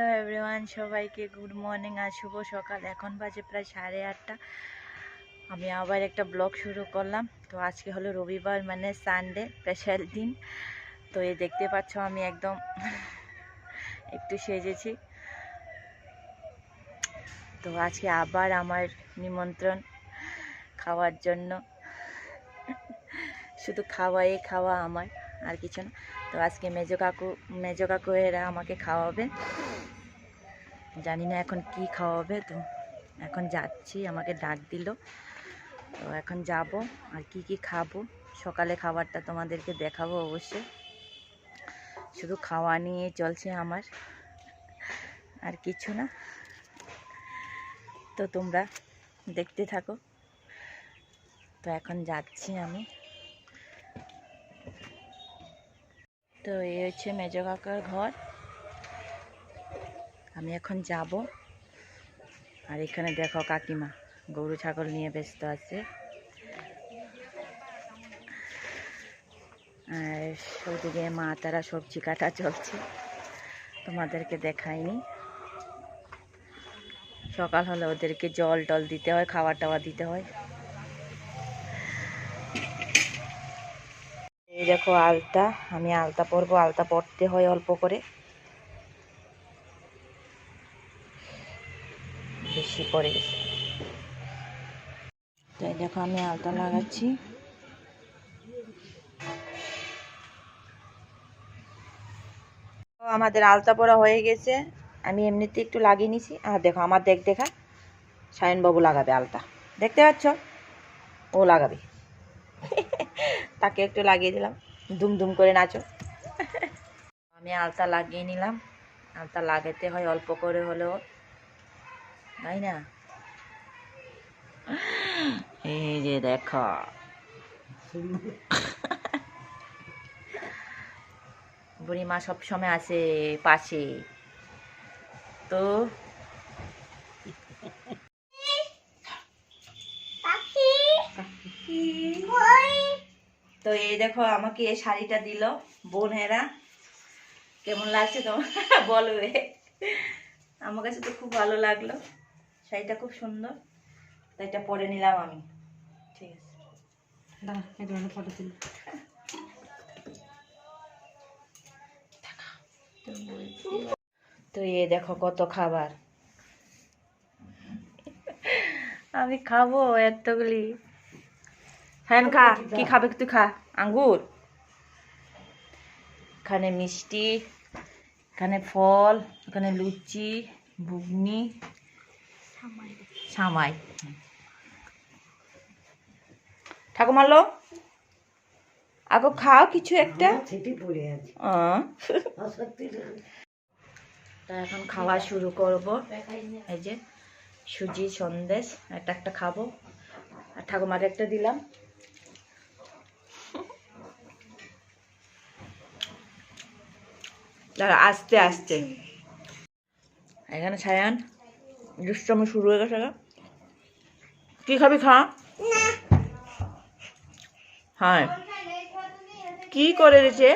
Hello everyone, সবাইকে good morning আর শুভ সকাল। এখন বাজে প্রায় সাড়ে আটটা। আমি আবার একটা ব্লগ শুরু করলাম। তো আজকে হলো রবিবার মানে সানডে স্পেশাল দিন। তো এই দেখতে পাচ্ছ আমি একদম একটু সেজেছি। তো আজকে আবার আমার নিমন্ত্রণ খাওয়ার জন্য। শুধু খাওয়াই খাওয়া আমার, আর কিছু না। তো আজকে মেজো কাকু মেজো কাকু এরা আমাকে খাওয়াবে। জানি না এখন কি খাওয়াবে, তো এখন যাচ্ছি, আমাকে ডাক দিল। তো এখন যাব, আর কি কি খাব? সকালে খাবারটা তোমাদেরকে দেখাবো অবশ্যই। শুধু খাওয়া নিয়ে চলছে আমার, আর কিছু না। তো তোমরা দেখতে থাকো। তো এখন যাচ্ছি আমি। তো এই হচ্ছে মেজো কাকার ঘর। আমি এখন যাব। আর এখানে দেখো কাকিমা, গরু, ছাগল নিয়ে ব্যস্ত আছে। আর ওদিকে মা, তারা সবজি কাটা চলছে। তোমাদেরকে দেখাইনি। সকাল হলে ওদেরকে জল টল দিতে হয় খাবার টাওয়া দিতে হয়। এই দেখো আলতা, আমি আলতা পরবো, আলতা পরতে হয় অল্প করে। বেশি পরে গেছে তো এই দেখো আমি আলতা লাগাচ্ছি। আমাদের আলতা পরা হয়ে গেছে। আমি এমনিতে একটু লাগিয়ে নিছি। আর দেখো আমার দেখ দেখা সায়নবাবু লাগাবে আলতা। দেখতে পাচ্ছ? ও লাগাবে। তাকে একটু লাগিয়ে দিলাম। দুম দুম করে নাচো। আমি আলতা লাগিয়ে নিলাম। আলতা লাগাতে হয় অল্প করে হলেও। তাই না? এই যে দেখো। বুড়িমা সবসময় আছে পাশে। তো? তো এই দেখো আমাকে এই শাড়িটা দিল বোনেরা। কেমন লাগছে তোমার? বলবে আমার কাছে তো খুব ভালো লাগল। শাড়িটা খুব সুন্দর তো এটা পরে নিলাম আমি। ঠিক আছে। ফটো তুলি। তো এ দেখো কত খাবার। আমি খাব এতগুলি। হ্যাঁ খা কি খাবে তুই খা আঙ্গুর। এখানে মিষ্টি এখানে ফল এখানে লুচি ঘুগনি সামাই। ঠাকুমালো আগো খাও কিছু একটা। তা এখন খাওয়া শুরু করব। এই যে সুজি সন্দেশ একটা একটা খাব। আর ঠাকুমাকে একটা দিলাম। আস্তে আস্তে। এখানে ছায়ান দুষ্টমি শুরু হয়ে গেছে। কি খাবি খা? হ্যাঁ। কি করে দিয়েছে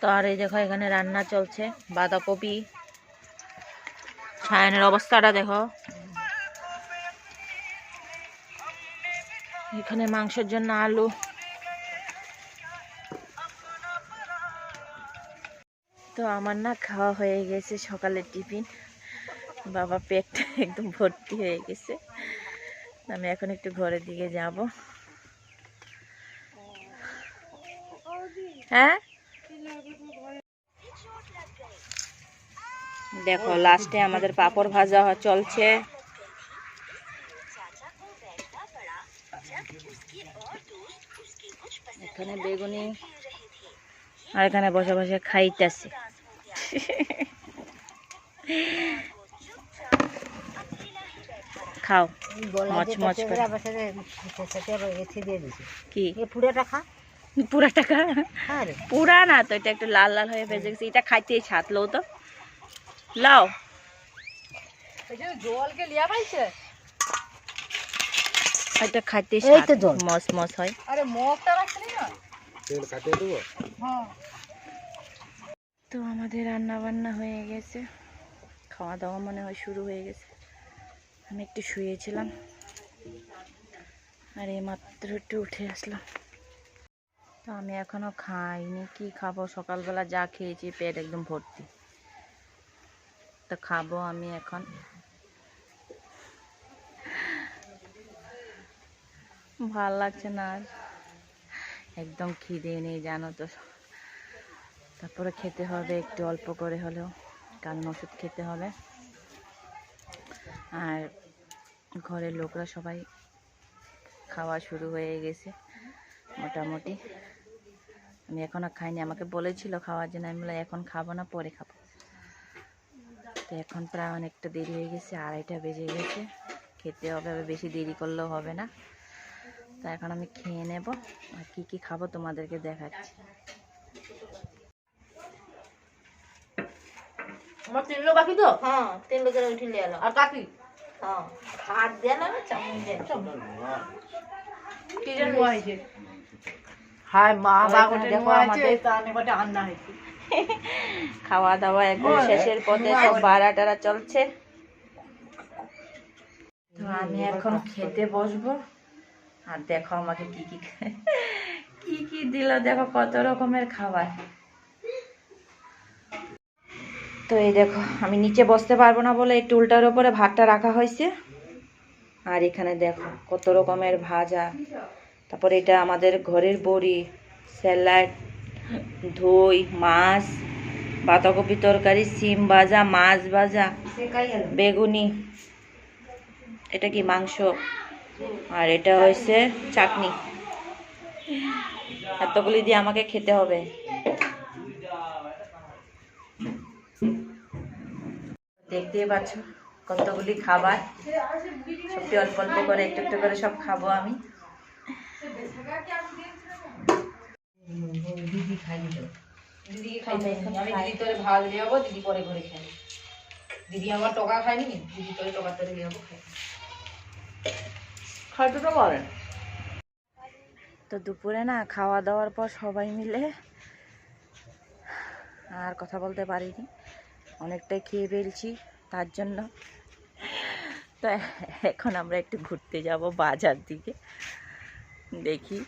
তো আর এই দেখো এখানে রান্না চলছে। বাঁধাকপি। সায়নের অবস্থাটা দেখো। এখানে মাংসের জন্য আলু। তো আমার না খাওয়া হয়ে গেছে, সকালের টিফিন। বাবা পেটটা একদম ভর্তি হয়ে গেছে। আমি এখন একটু ঘরের দিকে যাব। হ্যাঁ? দেখো লাস্টে আমাদের পাপড় ভাজা চলছে। এখানে বেগুনি আর এখানে বসে বসে খাইতেছে। খাও মচমচ করে। কি? এ পুরোটা খা। হ্যাঁ পুরা না তো এটা একটু লাল লাল হয়ে ভেজে গেছে। এটা খাইতে ছাত লো তো। লাও। জলকে লিয়া পাইছে? এটা খাইতে। মস মস হয়। তেল কাটিয়ে দেবো? তো আমাদের রান্না বান্না হয়ে গেছে। খাওয়া দাওয়া মনে হয় শুরু হয়ে গেছে। আমি একটু শুয়েছিলাম আর এই মাত্র একটু উঠে আসলাম। তো আমি এখনও খাইনি। কি খাব? সকালবেলা যা খেয়েছি, পেট একদম ভর্তি। তো খাব আমি এখন। ভালো লাগছে না আর। একদম খিদে নেই, জানো তো। তারপরে খেতে হবে একটু অল্প করে হলেও, কারণ ওষুধ খেতে হবে। আর ঘরের লোকরা সবাই খাওয়া শুরু হয়ে গেছে, মোটামুটি। আমি এখনও খাইনি, আমাকে বলেছিল খাওয়ার জন্য, আমি বলে এখন খাব না, পরে খাব। তো এখন প্রায় অনেকটা দেরি হয়ে গেছে, আড়াইটা বেজে গেছে। খেতে হবে, আবার বেশি দেরি করলেও হবে না। তো এখন আমি খেয়ে নেব, আর কী কী খাব তোমাদেরকে দেখাচ্ছি। আমার তিন লোক বাকি তো? হ্যাঁ তিন লোকের এলো আর কাকি? হ্যাঁ হাত দিয়ে না চামচ দিয়ে। কি হয়েছে? হাই মা তো দেখো আমাদের- তা নেবাটে আন্না হয়েছে। খাওয়া দাওয়া একদম শেষের পথে সব বাড়া টারা চলছে। তো আমি এখন খেতে বসবো। আর দেখো আমাকে কি কি কি কি দিল দেখো কত রকমের খাবার। তো এই দেখো, আমি নিচে বসতে পারব না বলে এই টুলটার উপরে ভাতটা রাখা হয়েছে। আর এখানে দেখো, কত রকমের ভাজা। তারপরে এটা আমাদের ঘরের বড়ি, স্যালাড, দই, মাছ, বাঁধাকপি তরকারি, সিম ভাজা, মাছ ভাজা, বেগুনি। এটা কি মাংস? আর এটা হয়েছে চাটনি। এতগুলি দিয়ে আমাকে খেতে হবে। দেখতেই পাচ্ছ কতগুলি খাবার। সবটি অল্প অল্প করে একটু একটু করে সব খাব আমি। দিদি খাই দিদি খাইনি আমি দিদি তোরে ভাত দিয়ে যাব দিদি পরে করে খাই দিদি আমার টকা খায়নি দিদি তোরে টকা তোরে দিয়ে যাব খাই খাইতে তো পারে। তো দুপুরে না খাওয়া দাওয়ার পর সবাই মিলে আর কথা বলতে পারিনি। অনেকটাই খেয়ে ফেলছি, তার জন্য। তো এখন আমরা একটু ঘুরতে যাব বাজার দিকে, দেখি।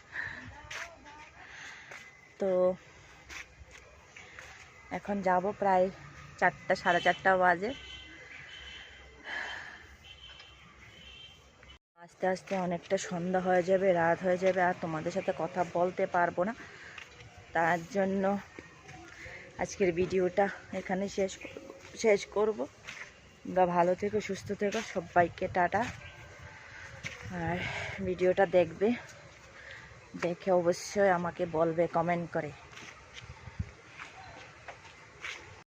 তো এখন যাব প্রায় চারটা, সাড়ে চারটা বাজে। আস্তে আস্তে অনেকটা সন্ধ্যা হয়ে যাবে, রাত হয়ে যাবে, আর তোমাদের সাথে কথা বলতে পারব না। তার জন্য আজকের ভিডিওটা এখানে শেষ শেষ করব। বা ভালো থেকো, সুস্থ থেকো। সবাইকে টাটা। আর ভিডিওটা দেখবে, দেখে অবশ্যই আমাকে বলবে কমেন্ট করে।